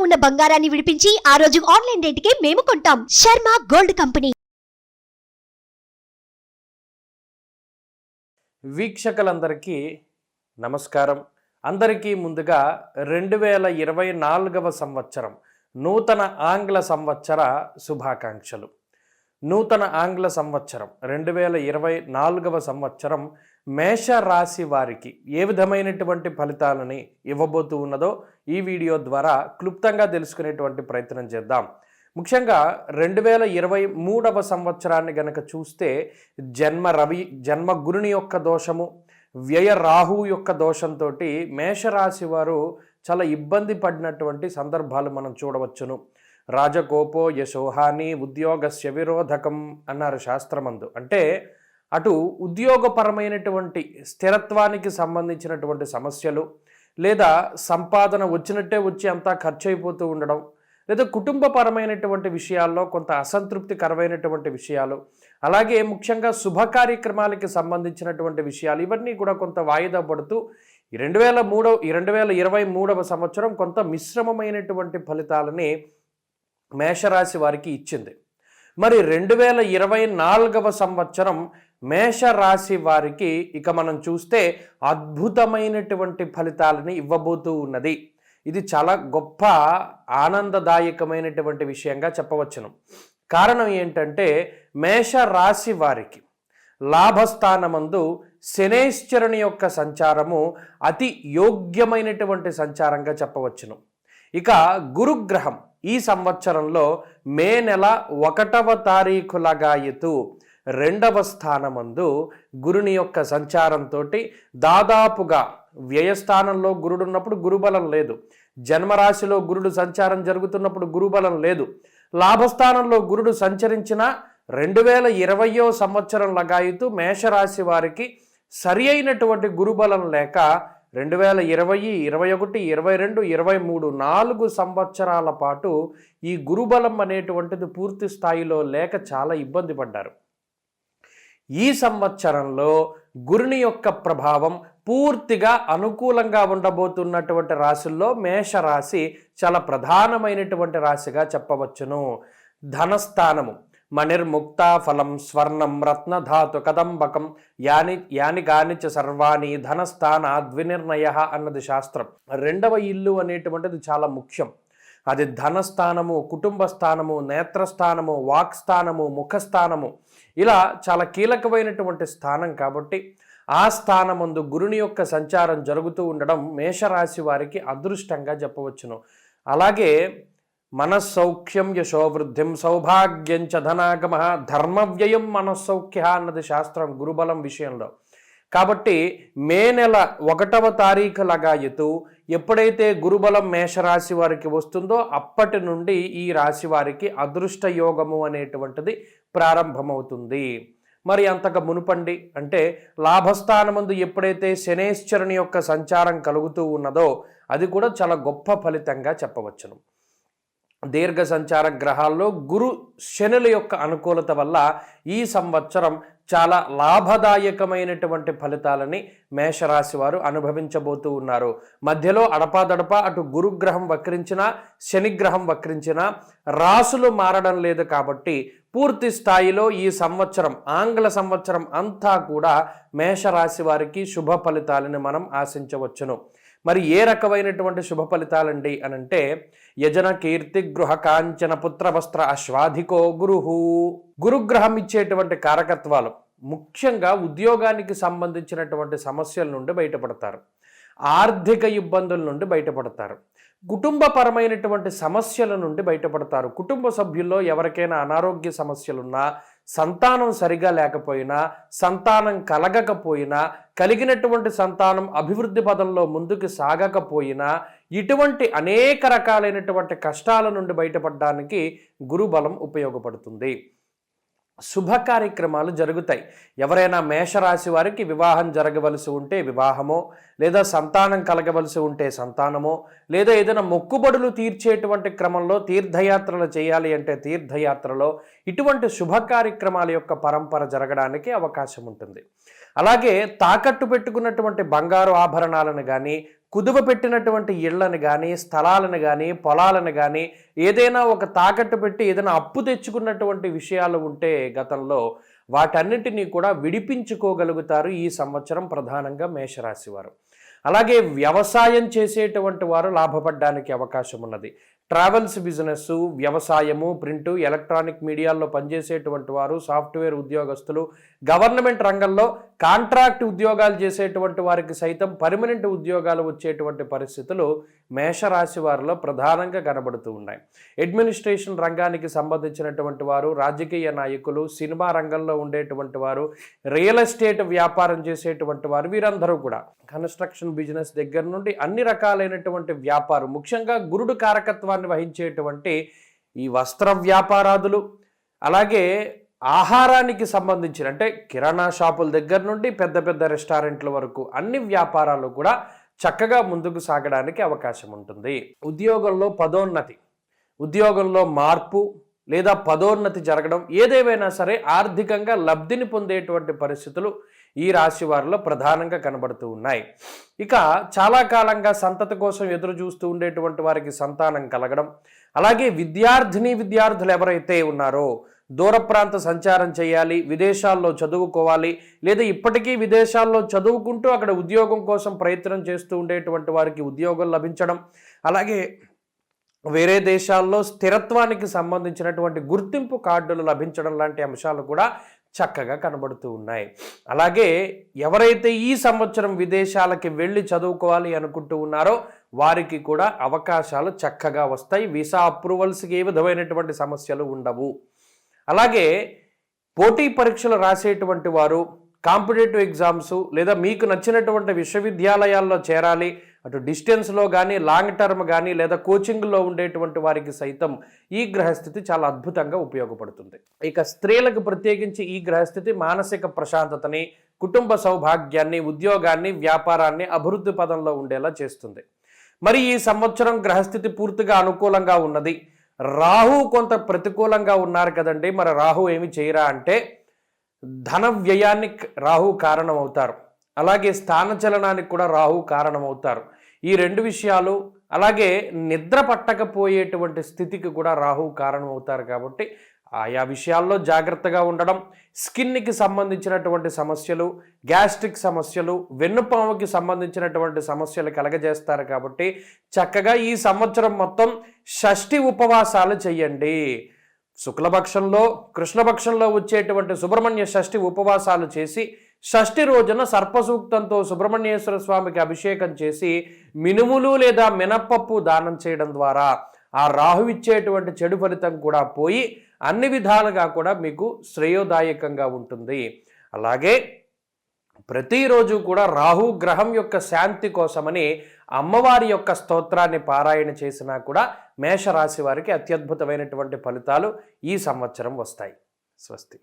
ఉన్న బంగారాన్ని విడిపించి ఆ రోజు ఆన్లైన్ రేటుకే మేము కొంటాం. Sharma gold company. వీక్షకులందరికీ నమస్కారం. అందరికీ ముందుగా రెండు వేల ఇరవై నాలుగవ సంవత్సరం నూతన ఆంగ్ల సంవత్సర శుభాకాంక్షలు. నూతన ఆంగ్ల సంవత్సరం రెండు వేల ఇరవై నాలుగవ సంవత్సరం మేష రాశి వారికి ఏ విధమైనటువంటి ఫలితాలని ఇవ్వబోతూ ఉన్నదో ఈ వీడియో ద్వారా క్లుప్తంగా తెలుసుకునేటువంటి ప్రయత్నం చేద్దాం. ముఖ్యంగా రెండు వేల ఇరవై మూడవ సంవత్సరాన్ని గనక చూస్తే జన్మ రవి జన్మ గురుని యొక్క దోషము వ్యయ రాహు యొక్క దోషంతో మేషరాశి వారు చాలా ఇబ్బంది పడినటువంటి సందర్భాలు మనం చూడవచ్చును. రాజకోపో యశోహాని ఉద్యోగస్య విరోధకం అన్నారు శాస్త్రమందు. అంటే అటు ఉద్యోగపరమైనటువంటి స్థిరత్వానికి సంబంధించినటువంటి సమస్యలు లేదా సంపాదన వచ్చినట్టే వచ్చి అంతా ఖర్చు అయిపోతూ ఉండడం లేదా కుటుంబపరమైనటువంటి విషయాల్లో కొంత అసంతృప్తికరమైనటువంటి విషయాలు అలాగే ముఖ్యంగా శుభ కార్యక్రమాలకి సంబంధించినటువంటి విషయాలు ఇవన్నీ కూడా కొంత వాయిదా పడుతూ రెండు వేల మూడవ రెండు వేల ఇరవై మూడవ సంవత్సరం కొంత మిశ్రమమైనటువంటి ఫలితాలని మేషరాశి వారికి ఇచ్చింది. మరి రెండు వేల ఇరవై నాలుగవ సంవత్సరం మేషరాశి వారికి ఇక మనం చూస్తే అద్భుతమైనటువంటి ఫలితాలని ఇవ్వబోతూ ఉన్నది. ఇది చాలా గొప్ప ఆనందదాయకమైనటువంటి విషయంగా చెప్పవచ్చును. కారణం ఏంటంటే మేష రాశి వారికి లాభస్థానమందు శనేశ్వరుని యొక్క సంచారము అతి యోగ్యమైనటువంటి సంచారంగా చెప్పవచ్చును. ఇక గురుగ్రహం ఈ సంవత్సరంలో మే నెల ఒకటవ తారీఖులగాయతు రెండవ స్థానమందు గురుని యొక్క సంచారంతో దాదాపుగా వ్యయస్థానంలో గురుడు ఉన్నప్పుడు గురుబలం లేదు. జన్మరాశిలో గురుడు సంచారం జరుగుతున్నప్పుడు గురుబలం లేదు. లాభస్థానంలో గురుడు సంచరించిన రెండు వేల ఇరవయో సంవత్సరం లగాయితూ మేషరాశి వారికి సరి అయినటువంటి గురుబలం లేక రెండు వేల ఇరవై ఇరవై ఒకటి ఇరవై రెండు ఇరవై మూడు నాలుగు సంవత్సరాల పాటు ఈ గురుబలం అనేటువంటిది పూర్తి స్థాయిలో లేక చాలా ఇబ్బంది పడ్డారు. ఈ సంవత్సరంలో గురుని యొక్క ప్రభావం పూర్తిగా అనుకూలంగా ఉండబోతున్నటువంటి రాశుల్లో మేషరాశి చాలా ప్రధానమైనటువంటి రాశిగా చెప్పవచ్చును. ధనస్థానము. మణిర్ముక్త ఫలం స్వర్ణం రత్నధాతు కదంబకం. యాని యాని కానిచ సర్వాణి ధనస్థాన ద్వినిర్ణయ అన్నది శాస్త్రం. రెండవ ఇల్లు అనేటువంటిది చాలా ముఖ్యం. అది ధనస్థానము కుటుంబ స్థానము నేత్రస్థానము వాక్స్థానము ముఖస్థానము. ఇలా చాలా కీలకమైనటువంటి స్థానం కాబట్టి ఆ స్థానమందు గురుని యొక్క సంచారం జరుగుతూ ఉండడం మేషరాశి వారికి అదృష్టంగా చెప్పవచ్చును. అలాగే మనస్సౌఖ్యం యశోవృద్ధిం సౌభాగ్యం చ ధనాగమ. ధర్మవ్యయం మనస్సౌఖ్య అన్నది శాస్త్రం గురుబలం విషయంలో. కాబట్టి మే నెల ఒకటవ తారీఖు లగాయతు ఎప్పుడైతే గురుబలం మేషరాశి వారికి వస్తుందో అప్పటి నుండి ఈ రాశి వారికి అదృష్ట యోగము అనేటువంటిది ప్రారంభమవుతుంది. మరి అంతగా మునుపండి. అంటే లాభస్థానమందు ఎప్పుడైతే శనేశ్వరుని యొక్క సంచారం కలుగుతూ ఉన్నదో అది కూడా చాలా గొప్ప ఫలితంగా చెప్పవచ్చును. దీర్ఘ సంచార గ్రహాల్లో గురు శనుల యొక్క అనుకూలత వల్ల ఈ సంవత్సరం చాలా లాభదాయకమైనటువంటి ఫలితాలని మేషరాశి వారు అనుభవించబోతూ ఉన్నారు. మధ్యలో అడపాదడప అటు గురుగ్రహం వక్రించిన శనిగ్రహం వక్రించిన రాసులు మారడం లేదు కాబట్టి పూర్తి స్థాయిలో ఈ సంవత్సరం ఆంగ్ల సంవత్సరం అంతా కూడా మేషరాశి వారికి శుభ ఫలితాలని మనం ఆశించవచ్చును. మరి ఏ రకమైనటువంటి శుభ ఫలితాలండి అని అంటే యజన కీర్తి గృహ కాంచన పుత్ర వస్త్ర అశ్వాధికో గురుహు. గురుగ్రహం ఇచ్చేటువంటి కారకత్వాలు ముఖ్యంగా ఉద్యోగానికి సంబంధించినటువంటి సమస్యల నుండి బయటపడతారు. ఆర్థిక ఇబ్బందుల నుండి బయటపడతారు. కుటుంబపరమైనటువంటి సమస్యల నుండి బయటపడతారు. కుటుంబ సభ్యుల్లో ఎవరికైనా అనారోగ్య సమస్యలున్నా సంతానం సరిగా లేకపోయినా సంతానం కలగకపోయినా కలిగినటువంటి సంతానం అభివృద్ధి పదంలో ముందుకు సాగకపోయినా ఇటువంటి అనేక రకాలైనటువంటి కష్టాల నుండి బయటపడడానికి గురుబలం ఉపయోగపడుతుంది. శుభ కార్యక్రమాలు జరుగుతాయి. ఎవరైనా మేషరాశి వారికి వివాహం జరగవలసి ఉంటే వివాహమో లేదా సంతానం కలగవలసి ఉంటే సంతానమో లేదా ఏదైనా మొక్కుబడులు తీర్చేటువంటి క్రమంలో తీర్థయాత్రలు చేయాలి అంటే తీర్థయాత్రలో ఇటువంటి శుభ కార్యక్రమాల యొక్క పరంపర జరగడానికి అవకాశం ఉంటుంది. అలాగే తాకట్టు పెట్టుకున్నటువంటి బంగారు ఆభరణాలను కానీ కుదువ పెట్టినటువంటి ఇళ్ళను కానీ స్థలాలను కానీ పొలాలను కానీ ఏదైనా ఒక తాకట్టు పెట్టి ఏదైనా అప్పు తెచ్చుకున్నటువంటి విషయాలు ఉంటే గతంలో వాటన్నిటినీ కూడా విడిపించుకోగలుగుతారు ఈ సంవత్సరం ప్రధానంగా మేషరాశి వారు. అలాగే వ్యవసాయం చేసేటువంటి వారు లాభపడడానికి అవకాశం ఉన్నది. ట్రావెల్స్ బిజినెస్ వ్యవసాయము ప్రింటు ఎలక్ట్రానిక్ మీడియాల్లో పనిచేసేటువంటి వారు సాఫ్ట్వేర్ ఉద్యోగస్తులు గవర్నమెంట్ రంగంలో కాంట్రాక్ట్ ఉద్యోగాలు చేసేటువంటి వారికి సైతం పర్మనెంట్ ఉద్యోగాలు వచ్చేటువంటి పరిస్థితులు మేషరాశి వారిలో ప్రధానంగా కనబడుతూ ఉన్నాయి. అడ్మినిస్ట్రేషన్ రంగానికి సంబంధించినటువంటి వారు రాజకీయ నాయకులు సినిమా రంగంలో ఉండేటువంటి వారు రియల్ ఎస్టేట్ వ్యాపారం చేసేటువంటి వారు వీరందరూ కూడా కన్స్ట్రక్షన్ బిజినెస్ దగ్గర నుండి అన్ని రకాలైనటువంటి వ్యాపారం ముఖ్యంగా గురుడు కారకత్వాన్ని వహించేటువంటి ఈ వస్త్ర వ్యాపారాదులు అలాగే ఆహారానికి సంబంధించిన అంటే కిరాణా షాపుల దగ్గర నుండి పెద్ద పెద్ద రెస్టారెంట్ల వరకు అన్ని వ్యాపారాలు కూడా చక్కగా ముందుకు సాగడానికి అవకాశం ఉంటుంది. ఉద్యోగంలో పదోన్నతి ఉద్యోగంలో మార్పు లేదా పదోన్నతి జరగడం ఏదేమైనా సరే ఆర్థికంగా లబ్ధిని పొందేటువంటి పరిస్థితులు ఈ రాశి వారిలో ప్రధానంగా కనబడుతూ ఉన్నాయి. ఇక చాలా కాలంగా సంతతి కోసం ఎదురు చూస్తూ ఉండేటువంటి వారికి సంతానం కలగడం అలాగే విద్యార్థిని విద్యార్థులు ఎవరైతే ఉన్నారో దూర ప్రాంత సంచారం చేయాలి విదేశాల్లో చదువుకోవాలి లేదా ఇప్పటికీ విదేశాల్లో చదువుకుంటూ అక్కడ ఉద్యోగం కోసం ప్రయత్నం చేస్తూ ఉండేటువంటి వారికి ఉద్యోగం లభించడం. అలాగే వేరే దేశాల్లో స్థిరత్వానికి సంబంధించినటువంటి గుర్తింపు కార్డులు లభించడం లాంటి అంశాలు కూడా చక్కగా కనబడుతూ ఉన్నాయి. అలాగే ఎవరైతే ఈ సంవత్సరం విదేశాలకి వెళ్ళి చదువుకోవాలి అనుకుంటూ ఉన్నారో వారికి కూడా అవకాశాలు చక్కగా వస్తాయి. వీసా అప్రూవల్స్కి ఏ విధమైనటువంటి సమస్యలు ఉండవు. అలాగే పోటీ పరీక్షలు రాసేటువంటి వారు కాంపిటేటివ్ ఎగ్జామ్స్ లేదా మీకు నచ్చినటువంటి విశ్వవిద్యాలయాల్లో చేరాలి అటు డిస్టెన్స్లో కానీ లాంగ్ టర్మ్ కానీ లేదా కోచింగ్లో ఉండేటువంటి వారికి సైతం ఈ గ్రహస్థితి చాలా అద్భుతంగా ఉపయోగపడుతుంది. ఇక స్త్రీలకు ప్రత్యేకించి ఈ గ్రహస్థితి మానసిక ప్రశాంతతని కుటుంబ సౌభాగ్యాన్ని ఉద్యోగాన్ని వ్యాపారాన్ని అభివృద్ధి పదంలో ఉండేలా చేస్తుంది. మరి ఈ సంవత్సరం గ్రహస్థితి పూర్తిగా అనుకూలంగా ఉన్నది. రాహు కొంత ప్రతికూలంగా ఉన్నారు కదండి. మరి రాహు ఏమి చేయరా అంటే ధన వ్యయాన్ని రాహు కారణమవుతారు. అలాగే స్థానచలనానికి కూడా రాహు కారణమవుతారు. ఈ రెండు విషయాలు అలాగే నిద్ర పట్టకపోయేటువంటి స్థితికి కూడా రాహు కారణమవుతారు కాబట్టి ఆయా విషయాల్లో జాగ్రత్తగా ఉండడం స్కిన్కి సంబంధించినటువంటి సమస్యలు గ్యాస్ట్రిక్ సమస్యలు వెన్నుపాముకి సంబంధించినటువంటి సమస్యలు కలగజేస్తారు కాబట్టి చక్కగా ఈ సంవత్సరం మొత్తం షష్ఠి ఉపవాసాలు చేయండి. శుక్లపక్షంలో కృష్ణపక్షంలో వచ్చేటువంటి సుబ్రహ్మణ్య షష్ఠి ఉపవాసాలు చేసి షష్ఠి రోజున సర్పసూక్తంతో సుబ్రహ్మణ్యేశ్వర స్వామికి అభిషేకం చేసి మినుములు లేదా మినప్పప్పు దానం చేయడం ద్వారా ఆ రాహు ఇచ్చేటువంటి చెడు ఫలితం కూడా పోయి అన్ని విధాలుగా కూడా మీకు శ్రేయోదాయకంగా ఉంటుంది. అలాగే ప్రతిరోజు కూడా రాహు గ్రహం యొక్క శాంతి కోసమని అమ్మవారి యొక్క స్తోత్రాన్ని పారాయణ చేసినా కూడా మేషరాశి వారికి అత్యద్భుతమైనటువంటి ఫలితాలు ఈ సంవత్సరం వస్తాయి. స్వస్తి.